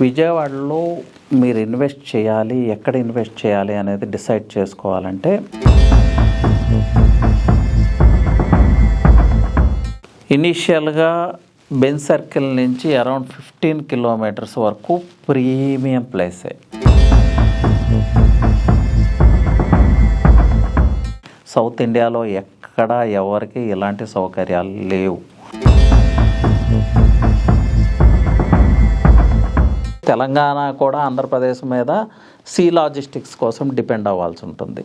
విజయవాడలో మీరు ఇన్వెస్ట్ చేయాలి ఎక్కడ ఇన్వెస్ట్ చేయాలి అనేది డిసైడ్ చేసుకోవాలంటే ఇనీషియల్గా బెన్ సర్కిల్ నుంచి అరౌండ్ ఫిఫ్టీన్ కిలోమీటర్స్ వరకు ప్రీమియం ప్లేసే. సౌత్ ఇండియాలో ఎక్కడ ఎవరికి ఇలాంటి సౌకర్యాలు లేవు. తెలంగాణ కూడా ఆంధ్రప్రదేశ్ మీద సీ లాజిస్టిక్స్ కోసం డిపెండ్ అవ్వాల్సి ఉంటుంది.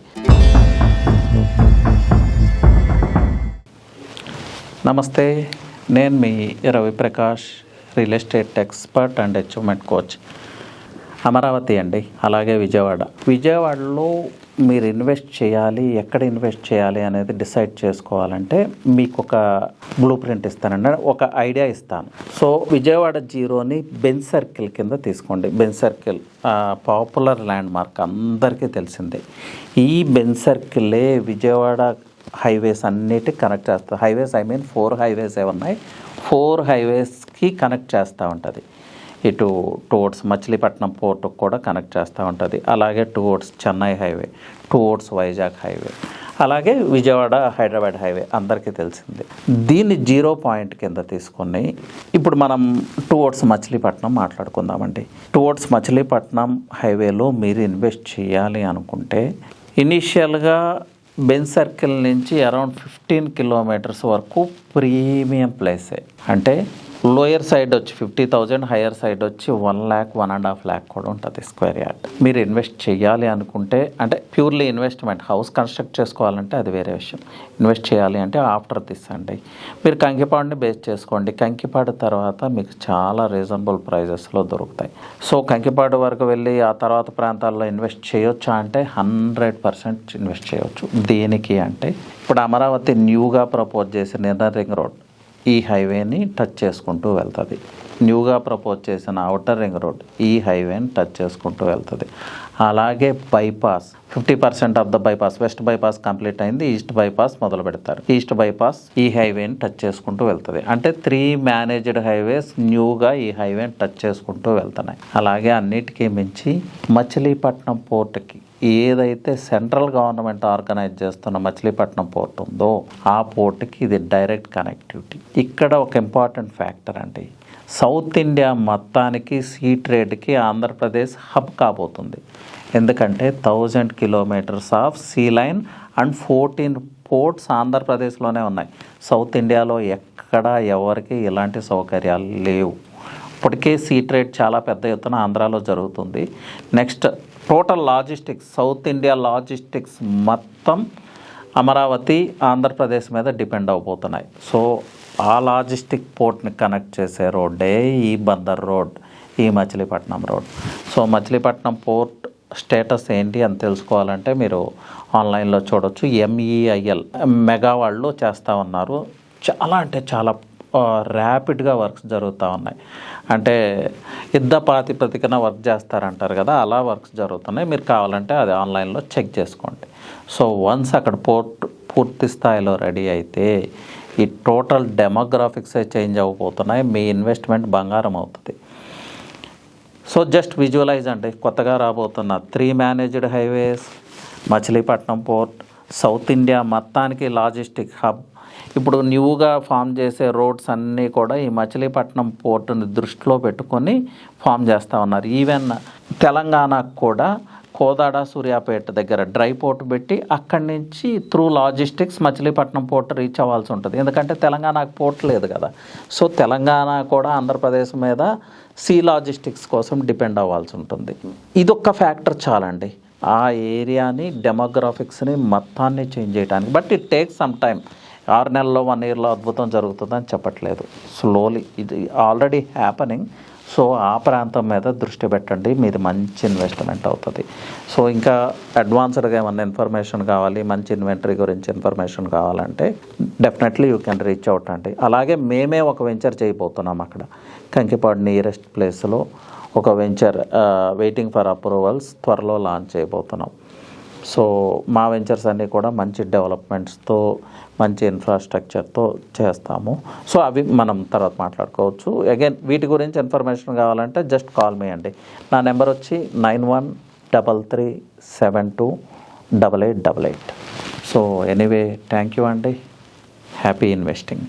నమస్తే నేను మీ Raviprakash real estate expert and achievement coach. Amaravati అండి అలాగే విజయవాడ. విజయవాడలో మీరు ఇన్వెస్ట్ చేయాలి ఎక్కడ ఇన్వెస్ట్ చేయాలి అనేది డిసైడ్ చేసుకోవాలంటే మీకు ఒక బ్లూ ప్రింట్ ఇస్తానండి. ఒక ఐడియా ఇస్తాను. సో విజయవాడ జీరోని బెన్ సర్కిల్ కింద తీసుకోండి. Ben circle popular landmark అందరికీ తెలిసిందే. ఈ బెన్ సర్కిలే విజయవాడ హైవేస్ అన్నిటి కనెక్ట్ చేస్తా highways I mean four highways ఏ ఉన్నాయి? ఫోర్ హైవేస్కి కనెక్ట్ చేస్తూ ఉంటుంది. ఇటు టువర్డ్స్ మచిలీపట్నం పోర్టు కూడా కనెక్ట్ చేస్తూ ఉంటుంది. అలాగే towards Chennai highway towards Vizag highway అలాగే విజయవాడ హైదరాబాద్ హైవే అందరికీ తెలిసిందే. దీన్ని జీరో పాయింట్ కింద తీసుకొని ఇప్పుడు మనం టువర్డ్స్ మచిలీపట్నం మాట్లాడుకుందామండి. టువర్డ్స్ మచిలీపట్నం హైవేలో మీరు ఇన్వెస్ట్ చేయాలి అనుకుంటే ఇనీషియల్గా బెన్ సర్కిల్ నుంచి అరౌండ్ ఫిఫ్టీన్ కిలోమీటర్స్ వరకు ప్రీమియం ప్లేసే అంటే లోయర్ సైడ్ వచ్చి ఫిఫ్టీ థౌజండ్ హయ్యర్ సైడ్ వచ్చి one lakh one and half lakh కూడా ఉంటుంది స్క్వేర్ యార్డ్. మీరు ఇన్వెస్ట్ చేయాలి అనుకుంటే అంటే ప్యూర్లీ ఇన్వెస్ట్మెంట్ హౌస్ కన్స్ట్రక్ట్ చేసుకోవాలంటే అది వేరే విషయం. ఇన్వెస్ట్ చేయాలి అంటే ఆఫ్టర్ దిస్ అండి. మీరు కంకిపాడుని బేస్ చేసుకోండి. కంకిపాడు తర్వాత మీకు చాలా రీజనబుల్ ప్రైజెస్లో దొరుకుతాయి. సో కంకిపాడు వరకు వెళ్ళి ఆ తర్వాత ప్రాంతాల్లో ఇన్వెస్ట్ చేయొచ్చా అంటే హండ్రెడ్ పర్సెంట్ ఇన్వెస్ట్ చేయవచ్చు దేనికి అంటే ఇప్పుడు అమరావతి న్యూగా ప్రపోజ్ చేసిన ఇన్నర్ రింగ్ రోడ్ ఈ హైవేని టచ్ చేసుకుంటూ వెళ్తుంది. న్యూగా ప్రపోజ్ చేసిన అవుటర్ రింగ్ రోడ్ ఈ హైవేని టచ్ చేసుకుంటూ వెళ్తుంది. అలాగే bypass fifty percent of the bypass west bypass complete అయింది ఈస్ట్ బైపాస్ మొదలు పెడతారు. ఈస్ట్ బైపాస్ ఈ హైవేని టచ్ చేసుకుంటూ వెళ్తుంది. అంటే త్రీ మేనేజ్డ్ హైవేస్ న్యూగా ఈ హైవేని టచ్ చేసుకుంటూ వెళ్తున్నాయి. అలాగే అన్నిటికీ మించి మచిలీపట్నం పోర్టుకి ఏదైతే సెంట్రల్ గవర్నమెంట్ ఆర్గనైజ్ చేస్తున్న మచిలీపట్నం పోర్ట్ ఉందో ఆ పోర్టుకి ఇది డైరెక్ట్ కనెక్టివిటీ. ఇక్కడ ఒక ఇంపార్టెంట్ ఫ్యాక్టర్ అండి. సౌత్ ఇండియా మొత్తానికి సీ ట్రేడ్కి ఆంధ్రప్రదేశ్ హబ్ కాబోతుంది. ఎందుకంటే thousand kilometres of sea line and fourteen ports ఆంధ్రప్రదేశ్లోనే ఉన్నాయి. సౌత్ ఇండియాలో ఎక్కడ ఎవరికి ఇలాంటి సౌకర్యాలు లేవు. ఇప్పటికే సీ ట్రేడ్ చాలా పెద్ద ఎత్తున ఆంధ్రాలో జరుగుతుంది. Next total logistics south India logistics మొత్తం అమరావతి ఆంధ్రప్రదేశ్ మీద డిపెండ్ అవబోతున్నాయి. సో ఆ లాజిస్టిక్ పోర్ట్ని కనెక్ట్ చేసే రోడ్డే ఈ బందర్ రోడ్ ఈ Machilipatnam road. So Machilipatnam port status ఏంటి అని తెలుసుకోవాలంటే మీరు ఆన్లైన్లో చూడొచ్చు. ఎంఈఐఎల్ మెగా వాళ్ళు చేస్తూ ఉన్నారు. చాలా అంటే చాలా ర్యాపిడ్గా వర్క్స్ జరుగుతూ ఉన్నాయి. అంటే యుద్ధ ప్రాతిపదికన వర్క్ చేస్తారంటారు కదా అలా వర్క్స్ జరుగుతున్నాయి. మీరు కావాలంటే అది ఆన్లైన్లో చెక్ చేసుకోండి. సో వన్స్ అక్కడ పోర్ట్ పూర్తి స్థాయిలో రెడీ అయితే ఈ టోటల్ డెమోగ్రాఫిక్సే చేంజ్ అవ్వబోతున్నాయి. మీ ఇన్వెస్ట్మెంట్ బంగారం అవుతుంది. సో జస్ట్ విజువలైజ్ అండి. కొత్తగా రాబోతున్న three managed highways Machilipatnam port south India మొత్తానికి లాజిస్టిక్ హబ్ ఇప్పుడు న్యూగా ఫామ్ చేసే రోడ్స్ అన్నీ కూడా ఈ మచిలీపట్నం పోర్టుని దృష్టిలో పెట్టుకొని ఫామ్ చేస్తూ ఉన్నారు. ఈవెన్ తెలంగాణకు కూడా కోదాడ సూర్యాపేట దగ్గర డ్రై పోర్ట్ పెట్టి అక్కడి నుంచి through logistics Machilipatnam port reach అవ్వాల్సి ఉంటుంది. ఎందుకంటే తెలంగాణకు పోర్ట్ లేదు కదా. సో తెలంగాణ కూడా ఆంధ్రప్రదేశ్ మీద సీ లాజిస్టిక్స్ కోసం డిపెండ్ అవ్వాల్సి ఉంటుంది. ఇదొక్క ఫ్యాక్టర్ చాలండి. ఆ ఏరియాని డెమోగ్రాఫిక్స్ని మొత్తాన్ని చేంజ్ చేయడానికి but it takes some time ఆరు నెలల్లో వన్ ఇయర్లో అద్భుతం జరుగుతుందని చెప్పట్లేదు. స్లోలీ ఇది ఆల్రెడీ హ్యాపనింగ్ సో ఆ ప్రాంతం మీద దృష్టి పెట్టండి. మీది మంచి ఇన్వెస్ట్మెంట్ అవుతుంది. సో ఇంకా అడ్వాన్స్డ్గా ఏమన్నా ఇన్ఫర్మేషన్ కావాలి మంచి ఇన్వెంటరీ గురించి ఇన్ఫర్మేషన్ కావాలంటే definitely you can reach out అండి. అలాగే మేమే ఒక వెంచర్ చేయబోతున్నాం అక్కడ. కంకిపాడు నియరెస్ట్ ప్లేస్లో ఒక వెంచర్ వెయిటింగ్ ఫర్ అప్రూవల్స్ త్వరలో లాంచ్ చేయబోతున్నాం. సో మా వెంచర్స్ అన్నీ కూడా మంచి డెవలప్మెంట్స్తో మంచి ఇన్ఫ్రాస్ట్రక్చర్తో చేస్తాము. సో అవి మనం తర్వాత మాట్లాడుకోవచ్చు. అగైన్ వీటి గురించి ఇన్ఫర్మేషన్ కావాలంటే జస్ట్ కాల్ మీ అండి. నా నెంబర్ వచ్చి nine one double three seven two double eight double eight. So anyway thank you అండి. Happy investing